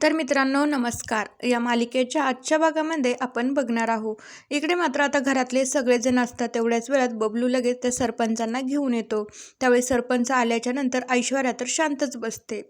तर मित्रांनो नमस्कार. या मालिकेच्या आजच्या भागामध्ये आपण बघणार आहोत. इकडे मात्र आता घरातले सगळेजण असतात तेवढ्याच वेळात बबलू लगेच त्या सरपंचांना घेऊन येतो. त्यावेळी सरपंच आल्याच्यानंतर ऐश्वर्या तर शांतच बसते.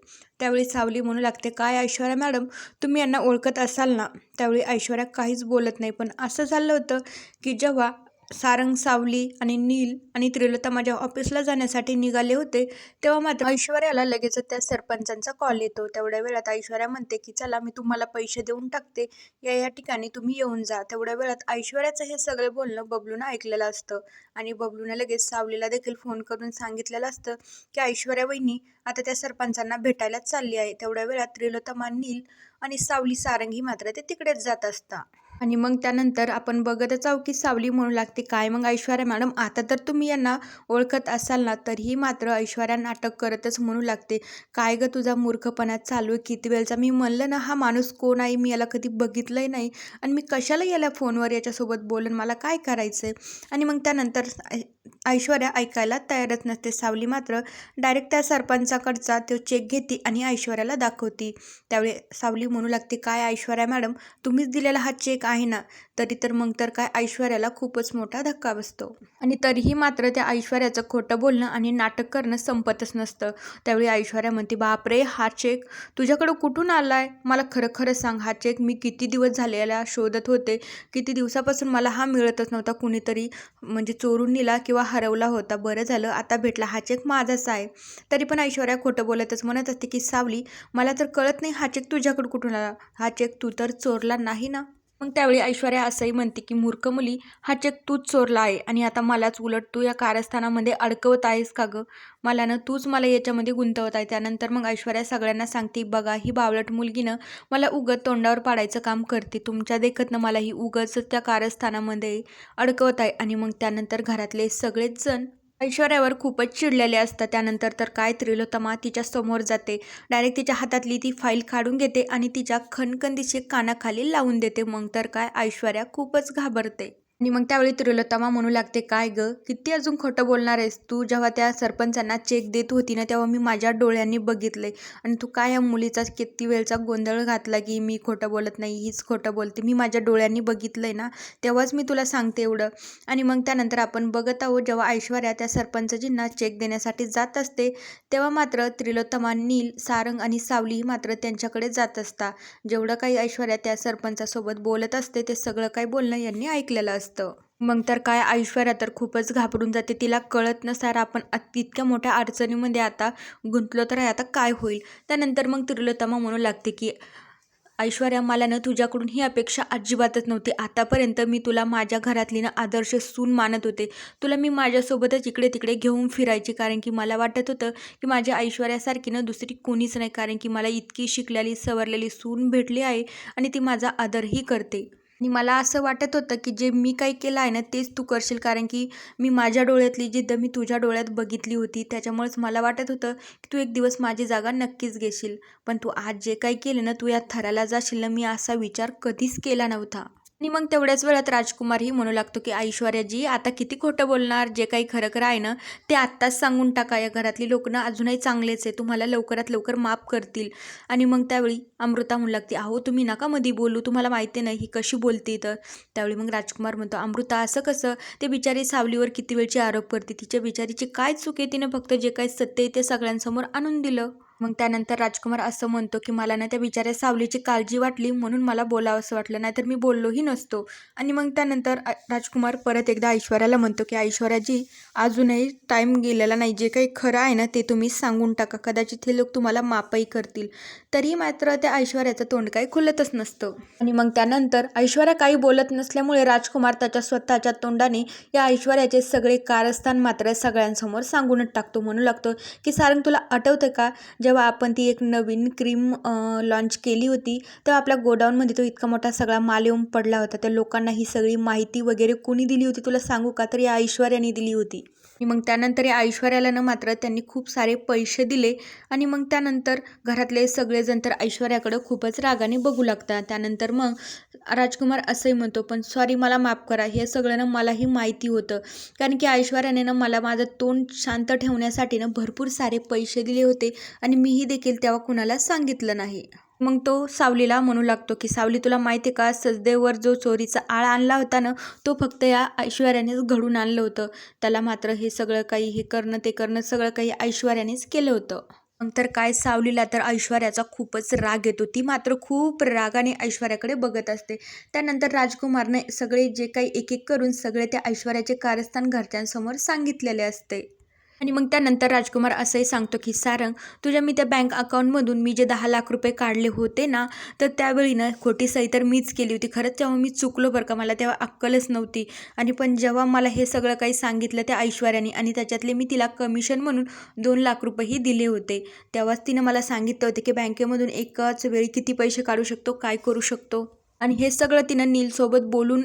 त्यावेळी सावली म्हणू लागते काय ऐश्वर्या मॅडम तुम्ही यांना ओळखत असाल ना? त्यावेळी ऐश्वर्या काहीच बोलत नाही पण असं झालं होतं की जेव्हा सारंग सावली आणि नील आणि त्रिलोता माझ्या ऑफिसला जाण्यासाठी निघाले होते तेव्हा मात्र ऐश्वर्याला लगेच त्या सरपंचांचा कॉल येतो. तेवढ्या वेळात ऐश्वर्या म्हणते की चला मी तुम्हाला पैसे देऊन टाकते. या या ठिकाणी तुम्ही येऊन जा. तेवढ्या वेळात ऐश्वर्याचं हे सगळं बोलणं बबलूनं ऐकलेलं असतं आणि बबलूनं लगेच सावलीला देखील फोन करून सांगितलेलं असतं की ऐश्वर्या वहिनी आता त्या सरपंचांना भेटायला चालली आहे. तेवढ्या वेळात त्रिलोतमा नील आणि सावली सारंगी मात्र ते तिकडेच जात असतात आणि मग त्यानंतर आपण बघतच आहोत की सावली म्हणू लागते काय? मग ऐश्वर्या मॅडम आता तर तुम्ही यांना ओळखत असाल ना तरीही मात्र ऐश्वर्या नाटक करतच म्हणू लागते. काय ग तुझा मूर्खपणा चालू आहे? किती वेळचा? मी म्हणलं ना हा माणूस कोण आहे? मी याला कधी बघितलंही नाही. आणि मी कशाला याला फोनवर याच्यासोबत बोलून मला काय करायचं आहे आणि मग त्यानंतर ऐश्वर्या ऐकायला तयारच नसते. सावली मात्र डायरेक्ट त्या सरपंचाकडचा तो चेक घेते आणि ऐश्वर्याला दाखवते. त्यावेळी सावली म्हणू लागते काय ऐश्वर्या मॅडम तुम्हीच दिलेला हा चेक आहे ना तरी तर मग तर काय ऐश्वर्याला खूपच मोठा धक्का बसतो. आणि तरीही मात्र त्या ऐश्वर्याचं खोटं बोलणं आणि नाटक करणं संपतच नसतं. त्यावेळी ऐश्वर्या म्हणते बापरे हा चेक तुझ्याकडं कुठून आला आहे मला खरं खरं सांग हा चेक मी किती दिवस झालेला शोधत होते. किती दिवसापासून मला हा मिळतच नव्हता कुणीतरी म्हणजे चोरून नेला किंवा हरवला होता. बरं झालं आता भेटला हा चेक माझाच आहे. तरी पण ऐश्वर्या खोटं बोलतच म्हणत असते की सावली मला तर कळत नाही हा चेक तुझ्याकडं कुठून आला. हा चेक तू तर चोरला नाही ना? मग त्यावेळी ऐश्वर्या असंही म्हणते की मूर्ख मुली हा चेक तूच चोरला आहे आणि आता मलाच उलट तू या कारस्थानामध्ये अडकवत आहेस का गं? मला ना तूच मला याच्यामध्ये गुंतवत आहे. त्यानंतर मग ऐश्वर्या सगळ्यांना सांगते बघा ही बावळट मुलगीनं मला उगत तोंडावर पाडायचं काम करते. तुमच्या देखतनं मला ही उगच त्या कारस्थानामध्ये अडकवत आहे आणि मग त्यानंतर घरातले सगळेच जण ऐश्वर्यावर खूपच चिडलेले असतं त्यानंतर तर काय त्रिलोतमा तिच्या समोर जाते. डायरेक्ट तिच्या हातातली ती फाईल काढून घेते आणि तिच्या खणखंदीचे कानाखाली लावून देते. मग तर काय ऐश्वर्या खूपच घाबरते. आणि मग त्यावेळी त्रिलोतमा म्हणू लागते काय ग? किती अजून खोटं बोलणार आहेस तू? जेव्हा त्या सरपंचांना चेक देत होती ना तेव्हा मी माझ्या डोळ्यांनी बघितले आणि तू काय या मुलीचा किती वेळचा गोंधळ घातला की मी खोटं बोलत नाही हीच खोटं बोलते. मी माझ्या डोळ्यांनी बघितलंय ना तेव्हाच मी तुला सांगते एवढं. आणि मग त्यानंतर आपण बघत आहोत जेव्हा ऐश्वर्या त्या सरपंचजींना चेक देण्यासाठी जात असते तेव्हा मात्र त्रिलोत्तमा नील सारंग आणि सावली मात्र त्यांच्याकडे जात असता. जेवढं काही ऐश्वर्या त्या सरपंचासोबत बोलत असते ते सगळं काही बोलणं यांनी ऐकलेलं असतं. असतं. मग तर काय ऐश्वर्या तर खूपच घाबरून जाते. तिला कळत नसणार आपण इतक्या मोठ्या अडचणीमध्ये आता गुंतलो तर आता काय होईल? त्यानंतर मग त्रिलोतमा म्हणू लागते की ऐश्वर्या मला ना तुझ्याकडून ही अपेक्षा अजिबातच नव्हती. आतापर्यंत मी तुला माझ्या घरातली ना आदर्श सून मानत होते. तुला मी माझ्यासोबतच इकडे तिकडे घेऊन फिरायची. कारण की मला वाटत होतं की माझ्या ऐश्वर्यासारखी ना दुसरी कोणीच नाही. कारण की मला इतकी शिकलेली सवरलेली सून भेटली आहे आणि ती माझा आदरही करते. आणि मला असं वाटत होतं की जे मी काही केलं आहे ना तेच तू करशील. कारण की मी माझ्या डोळ्यातली जिद्द मी तुझ्या डोळ्यात बघितली होती त्याच्यामुळेच मला वाटत होतं की तू एक दिवस माझी जागा नक्कीच घेशील. पण तू आज जे काही केलं ना तू या थराला जाशील ना मी असा विचार कधीच केला नव्हता. आणि मग तेवढ्याच वेळात राजकुमारही म्हणू लागतो की ऐश्वर्याजी आता किती खोटं बोलणार? जे काही खरं खरं आहे ना ते आत्ताच सांगून टाका. या घरातली लोक ना अजूनही चांगलेच आहे तुम्हाला लवकरात लवकर माफ करतील. आणि मग त्यावेळी अमृता म्हणू लागते अहो तुम्ही नका मध्ये बोलू. तुम्हाला माहिती नाही ही कशी बोलते तर त्यावेळी मग राजकुमार म्हणतो अमृता असं कसं? ते बिचारी सावलीवर किती वेळची आरोप करते? तिच्या बिचारीची काय चूक आहे? तिनं फक्त जे काही सत्य आहे ते सगळ्यांसमोर आणून दिलं. मग त्यानंतर राजकुमार असं म्हणतो की मला ना त्या बिचाऱ्या सावलीची काळजी वाटली म्हणून मला बोलावं असं वाटलं. नाहीतर मी बोललोही नसतो. आणि मग त्यानंतर राजकुमार परत एकदा ऐश्वर्याला म्हणतो की ऐश्वर्याजी अजूनही टाईम गेलेला नाही. जे काही खरं आहे ना ते तुम्ही सांगून टाका. कदाचित हे लोक तुम्हाला मापही करतील. तरी मात्र त्या ऐश्वर्याचं तोंड काही खुलतच नसतं. आणि मग त्यानंतर ऐश्वर्या काही बोलत नसल्यामुळे राजकुमार त्याच्या स्वतःच्या तोंडाने या ऐश्वर्याचे सगळे कारस्थान मात्र सगळ्यांसमोर सांगूनच टाकतो. म्हणू लागतो की सारंग तुला आठवतं का? जेव्हा आपण ती एक नवीन क्रीम लॉन्च केली होती तेव्हा आपल्या गोडाऊनमध्ये तो इतका मोठा सगळा माल येऊन पडला होता. त्या लोकांना ही सगळी माहिती वगैरे कोणी दिली होती? तुला सांगू का? तर या ऐश्वर्याने दिली होती. मग त्यानंतर या ऐश्वर्याला ना मात्र त्यांनी खूप सारे पैसे दिले आणि मग त्यानंतर घरातले सगळेजण तर ऐश्वर्याकडं खूपच रागाने बघू लागतात. त्यानंतर मग राजकुमार असंही म्हणतो पण सॉरी मला माफ करा. हे सगळं ना मलाही माहिती होतं. कारण की ऐश्वर्याने ना मला माझं तोंड शांत ठेवण्यासाठी ना भरपूर सारे पैसे दिले होते आणि मीही देखील तेव्हा कुणाला सांगितलं नाही. मग तो सावलीला म्हणू लागतो की सावली तुला माहिती आहे का? सजदेवर जो चोरीचा आळा आणला होता ना तो फक्त या ऐश्वर्यानेच घडून आणलं होतं. त्याला मात्र हे सगळं काही हे करणं ते करणं सगळं काही ऐश्वर्यानेच केलं होतं. मग तर काय सावलीला तर ऐश्वर्याचा खूपच राग येतो. ती मात्र खूप रागाने ऐश्वर्याकडे बघत असते. त्यानंतर राजकुमारने सगळे जे काही एक एक करून सगळे त्या ऐश्वर्याचे कारस्थान घरच्यांसमोर सांगितलेले असते. आणि मग त्यानंतर राजकुमार असंही सांगतो की सारंग तुझ्या मी त्या बँक अकाउंटमधून मी जे दहा लाख रुपये काढले होते ना तर त्यावेळी ना खोटी सही तर मीच केली होती. खरंच तेव्हा मी चुकलो बरं का. मला तेव्हा अक्कलच नव्हती. आणि पण जेव्हा मला हे सगळं काही सांगितलं त्या ऐश्वर्याने आणि त्याच्यातले मी तिला कमिशन म्हणून दोन लाख रुपयेही दिले होते तेव्हाच तिनं मला सांगितलं होतं की बँकेमधून एकाच वेळी किती पैसे काढू शकतो? काय करू शकतो? आणि हे सगळं तिनं नीलसोबत बोलून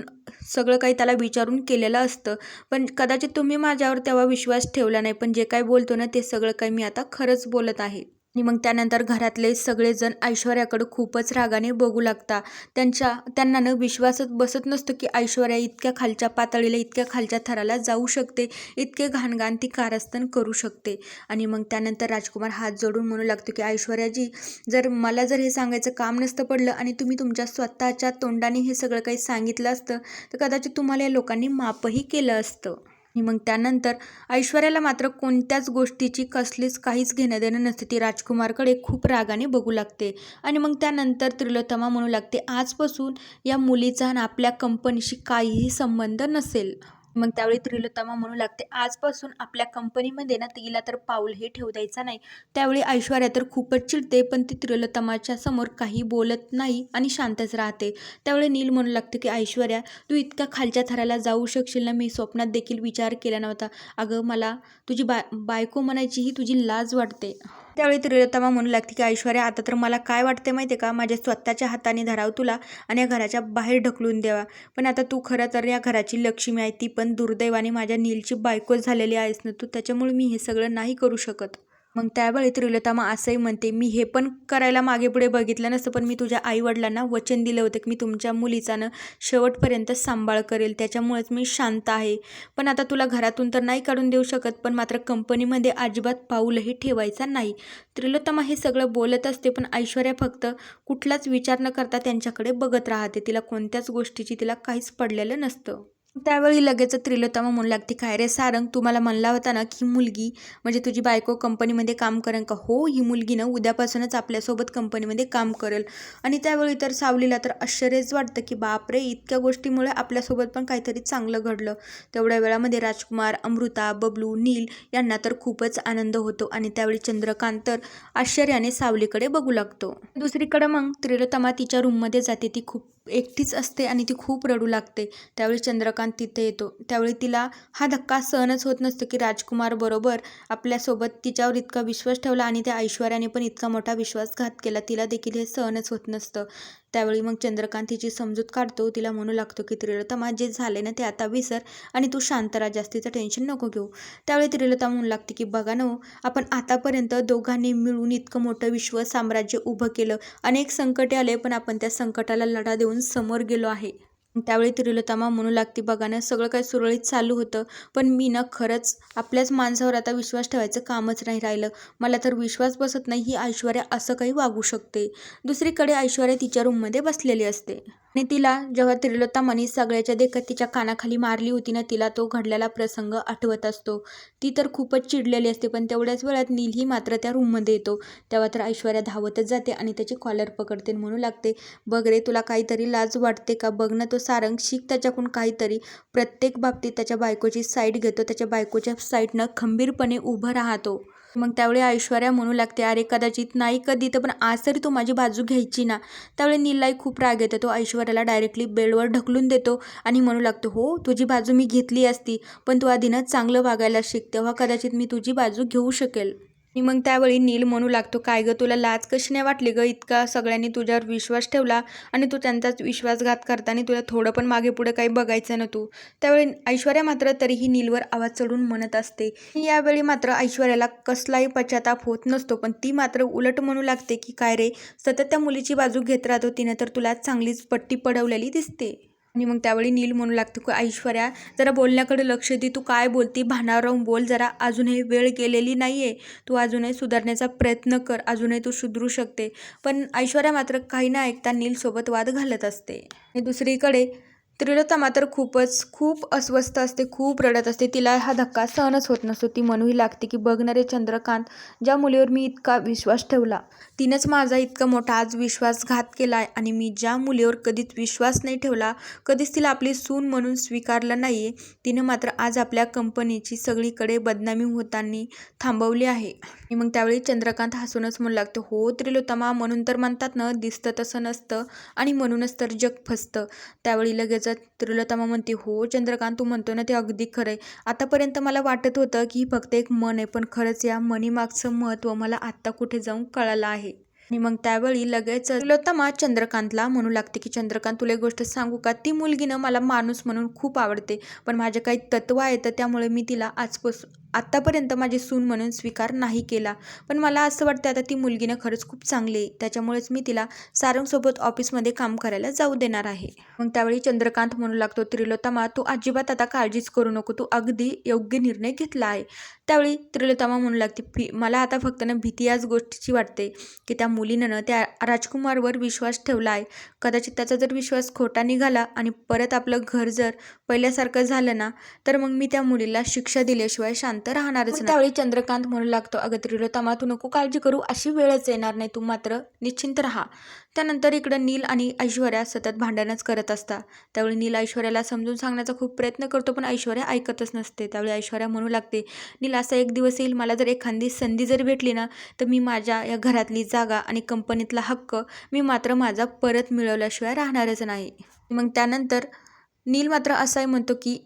सगळं काही त्याला विचारून केलेलं असतं. पण कदाचित तुम्ही माझ्यावर तेव्हा विश्वास ठेवला नाही पण जे काय बोलतो ना ते सगळं काही मी आता खरंच बोलत आहे. आणि मग त्यानंतर घरातले सगळेजण ऐश्वर्याकडं खूपच रागाने बघू लागता. त्यांच्या त्यांना न विश्वासच बसत नसतो की ऐश्वर्या इतक्या खालच्या पातळीला इतक्या खालच्या थराला जाऊ शकते इतके घाणघाण ती कारस्थान करू शकते. आणि मग त्यानंतर राजकुमार हात जोडून म्हणू लागतो की ऐश्वर्याजी जर मला जर हे सांगायचं काम नसतं पडलं आणि तुम्ही तुमच्या स्वतःच्या तोंडाने हे सगळं काही सांगितलं असतं तर कदाचित तुम्हाला या लोकांनी मापही केलं असतं. आणि मग त्यानंतर ऐश्वर्याला मात्र कोणत्याच गोष्टीची कसलीच काहीच घेणं देणं नसते. ती राजकुमारकडे खूप रागाने बघू लागते. आणि मग त्यानंतर त्रिलोत्तमा म्हणू लागते आजपासून या मुलीचा आणि आपल्या कंपनीशी काहीही संबंध नसेल. मग त्यावेळी त्रिलोत्तमा म्हणू लागते आजपासून आपल्या कंपनीमध्ये ना तिला तर पाऊल हे ठेवू द्यायचा नाही. त्यावेळी ऐश्वर्या तर खूपच चिडते पण ती त्रिलोत्तमाच्या समोर काही बोलत नाही आणि शांतच राहते. त्यावेळी नील म्हणू लागते की ऐश्वर्या तू इतक्या खालच्या थराला जाऊ शकशील ना? मी स्वप्नात देखील विचार केला नव्हता. अगं मला तुझी बाय बायको म्हणायची ही तुझी लाज वाटते. त्यावेळी त्रिलोत्तमा म्हणू लागते की ऐश्वर्या आता तर मला काय वाटते माहिती आहे का? माझ्या स्वतःच्या हाताने धराव तुला आणि या घराच्या बाहेर ढकलून द्यावा पण आता तू खरं तर या घराची लक्ष्मी आहे. ती पण दुर्दैवाने माझ्या नीलची बायको झालेली आहेस ना तू? त्याच्यामुळे मी हे सगळं नाही करू शकत. मग त्यावेळी त्रिलोतामा असंही म्हणते मी हे पण करायला मागे पुढे बघितलं नसतं पण मी तुझ्या आईवडिलांना वचन दिलं होतं की मी तुमच्या मुलीचा ना शेवटपर्यंत सांभाळ करेल त्याच्यामुळेच मी शांत आहे. पण आता तुला घरातून तर नाही काढून देऊ शकत पण मात्र कंपनीमध्ये अजिबात पाऊलही ठेवायचा नाही. त्रिलोतमा हे सगळं बोलत असते पण ऐश्वर्या फक्त कुठलाच विचार न करता त्यांच्याकडे बघत राहते. तिला कोणत्याच गोष्टीची तिला काहीच पडलेलं नसतं. त्यावेळी लगेच त्रिलोत्तमा म्हणू लागते काय रे सारंग तुम्हाला म्हणला होता ना की मुलगी म्हणजे तुझी बायको कंपनीमध्ये काम करेन का? हो ही मुलगी ना उद्यापासूनच आपल्यासोबत कंपनीमध्ये काम करेल. आणि त्यावेळी तर सावलीला तर आश्चर्यच वाटतं की बापरे इतक्या गोष्टीमुळे आपल्यासोबत पण काहीतरी चांगलं घडलं. तेवढ्या वेळामध्ये राजकुमार अमृता बबलू नील यांना तर खूपच आनंद होतो आणि त्यावेळी चंद्रकांत तर आश्चर्याने सावलीकडे बघू लागतो. दुसरीकडे मग त्रिलोत्तमा तिच्या रूममध्ये जाते ती खूप एकटीच असते आणि ती खूप रडू लागते. त्यावेळी चंद्रकांत तिथे येतो. त्यावेळी तिला हा धक्का सहनच होत नसतो की राजकुमार बरोबर आपल्यासोबत तिच्यावर इतका विश्वास ठेवला आणि त्या ऐश्वर्याने पण इतका मोठा विश्वासघात केला. तिला देखील हे सहनच होत नसतं. त्यावेळी मग चंद्रकांत तिची समजूत काढतो. तिला म्हणू लागतो की त्रिलोत्तमा जे झाले ना ते आता विसर आणि तू शांत राहा जास्तीचं टेन्शन नको घेऊ. त्यावेळी त्रिलता म्हणू लागते की बघा ना हो, आपण आतापर्यंत दोघांनी मिळून इतकं मोठं विश्व साम्राज्य उभं केलं. अनेक संकटे आले पण आपण त्या संकटाला लढा देऊन समोर गेलो आहे. त्यावेळी त्रिलोत्तमा म्हणू लागते बघा ना सगळं काही सुरळीत चालू होतं पण मी ना खरंच आपल्याच माणसावर आता विश्वास ठेवायचं कामच नाही राहिलं. मला तर विश्वास बसत नाही ही ऐश्वर्या असं काही वागू शकते. दुसरीकडे ऐश्वर्या तिच्या रूममध्ये बसलेली असते. आणि तिला जेव्हा त्रिलोत्तमाने सगळ्याच्या देखत तिच्या कानाखाली मारली होती ना तिला तो घडलेला प्रसंग आठवत असतो. ती तर खूपच चिडलेली असते पण तेवढ्याच वेळात नीलही मात्र त्या रूममध्ये येतो. तेव्हा तर ऐश्वर्या धावतच जाते आणि त्याची कॉलर पकडते म्हणू लागते बघ रे तुला काहीतरी लाज वाटते का? बघ ना तो सारंग शिक त्याच्याकडून काहीतरी. प्रत्येक बाबतीत त्याच्या बायकोची साईड घेतो त्याच्या बायकोच्या साईडनं खंबीरपणे उभं राहतो. मग त्यावेळी ऐश्वर्या म्हणू लागते अरे कदाचित नाही कधी तर पण आज तरी तू माझी बाजू घ्यायची ना. त्यावेळी नीललाही खूप राग येतो तो ऐश्वर्याला डायरेक्टली बेडवर ढकलून देतो आणि म्हणू लागतो हो तुझी बाजू मी घेतली असती पण तू आधीनं चांगलं वागायला शिक तेव्हा कदाचित मी तुझी बाजू घेऊ शकेल. आणि मग त्यावेळी नील म्हणू लागतो काय गं तुला लाज कशी नाही वाटली गं? इतका सगळ्यांनी तुझ्यावर विश्वास ठेवला आणि तू त्यांचाच विश्वासघात करताना तुला थोडं पण मागे पुढे काही बघायचं ना तू त्यावेळी ऐश्वर्या मात्र तरीही नीलवर आवाज चढून म्हणत असते. यावेळी मात्र ऐश्वर्याला कसलाही पश्चाताप होत नसतो पण ती मात्र उलट म्हणू लागते की काय रे सतत त्या मुलीची बाजू घेत राहतो तिने तर तुला चांगलीच पट्टी पडवलेली दिसते. आणि मग त्यावेळी नील म्हणू लागते की ऐश्वर्या जरा बोलण्याकडे लक्ष दे. तू काय बोलती? भानावर राहून बोल जरा. अजूनही वेळ गेलेली नाही आहे तू अजूनही सुधारण्याचा प्रयत्न कर. अजूनही तू सुधरू शकते. पण ऐश्वर्या मात्र काही न ऐकता नीलसोबत वाद घालत असते. आणि दुसरीकडे त्रिलोतमा मात्र खूपच खूप अस्वस्थ असते खूप रडत असते. तिला हा धक्का सहनच होत नसतो. ती म्हणूही लागते की बघणारे चंद्रकांत ज्या मुलीवर मी इतका विश्वास ठेवला तिनंच माझा इतका मोठा आज विश्वासघात केला आहे आणि मी ज्या मुलीवर कधीच विश्वास नाही ठेवला कधीच तिला आपली सून म्हणून स्वीकारलं नाही आहे तिनं मात्र आज आपल्या कंपनीची सगळीकडे बदनामी होताना थांबवली आहे. आणि मग त्यावेळी चंद्रकांत हसूनच म्हणू लागतो हो त्रिलोतमा म्हणून तर म्हणतात ना दिसतं तसं नसतं आणि म्हणूनच तर जग फसतं. त्यावेळी लगेच त्रिलोतमा म्हणते हो चंद्रकांत तू म्हणतो ना ते अगदी खरं आहे आतापर्यंत मला वाटत होतं की ही फक्त एक मन आहे पण खरंच या मनीमागचं महत्त्व मला आत्ता कुठे जाऊन कळालं आहे. आणि मग त्यावेळी लगेच त्रिलोतमा चंद्रकांतला म्हणू लागते की चंद्रकांत तुला एक गोष्ट सांगू का? ती मुलगी ना मला माणूस म्हणून खूप आवडते पण माझे काही तत्व आहेत त्यामुळे मी तिला आजपासून आत्तापर्यंत माझी सून म्हणून स्वीकार नाही केला. पण मला असं वाटतं आता ती मुलगीनं खरंच खूप चांगली आहे. त्याच्यामुळेच मी तिला सारंगसोबत ऑफिसमध्ये काम करायला जाऊ देणार आहे. मग त्यावेळी चंद्रकांत म्हणू लागतो त्रिलोतामा तू अजिबात आता काळजीच करू नको. तू अगदी योग्य निर्णय घेतला आहे. त्यावेळी त्रिलोतामा म्हणू लागते फी मला आता फक्त ना भीती याच गोष्टीची वाटते की त्या मुलीनं ना त्या राजकुमारवर विश्वास ठेवला आहे. कदाचित त्याचा जर विश्वास खोटा निघाला आणि परत आपलं घर जर पहिल्यासारखं झालं ना तर मग मी त्या मुलीला शिक्षा दिल्याशिवाय शांत राहणारच नाही. त्यावेळी चंद्रकांत म्हणू लागतो अगं त्रिलोत्तमा तू नको काळजी करू अशी वेळच येणार नाही तू मात्र निश्चिंत राहा. त्यानंतर इकडं नील आणि ऐश्वर्या सतत भांडणच करत असतात. त्यावेळी नील ऐश्वर्याला समजून सांगण्याचा खूप प्रयत्न करतो पण ऐश्वर्या ऐकतच नसते. त्यावेळी ऐश्वर्या म्हणू लागते नील असा एक दिवस येईल मला जर एखादी संधी जर भेटली ना तर मी माझ्या या घरातली जागा आणि कंपनीतला हक्क मी मात्र माझा परत मिळवल्याशिवाय राहणारच नाही. मग त्यानंतर नील मात्र असाही म्हणतो की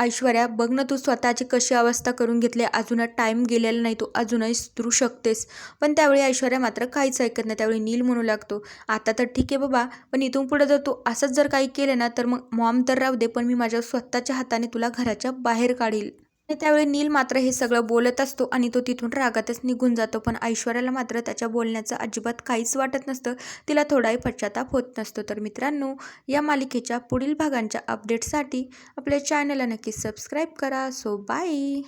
ऐश्वर्या बघ ना तू स्वतःची कशी अवस्था करून घेतली. अजून टाईम गेलेला नाही तू अजूनही सुधरू शकतेस. पण त्यावेळी ऐश्वर्या मात्र काहीच ऐकत नाही. त्यावेळी नील म्हणू लागतो आता तर ठीक आहे बाबा पण इथून पुढे जर तू असंच जर काही केलं ना तर मग मॉम तर राहू दे पण मी माझ्या स्वतःच्या हाताने तुला घराच्या बाहेर काढील. त्यावेळी नील मात्र हे सगळं बोलत असतो आणि तो तिथून रागातच निघून जातो. पण ऐश्वर्याला मात्र त्याच्या बोलण्याचं अजिबात काहीच वाटत नसतं. तिला थोडाही पश्चाताप होत नसतो. तर मित्रांनो या मालिकेच्या पुढील भागांच्या अपडेटसाठी आपल्या चॅनलला नक्की सबस्क्राईब करा. So bye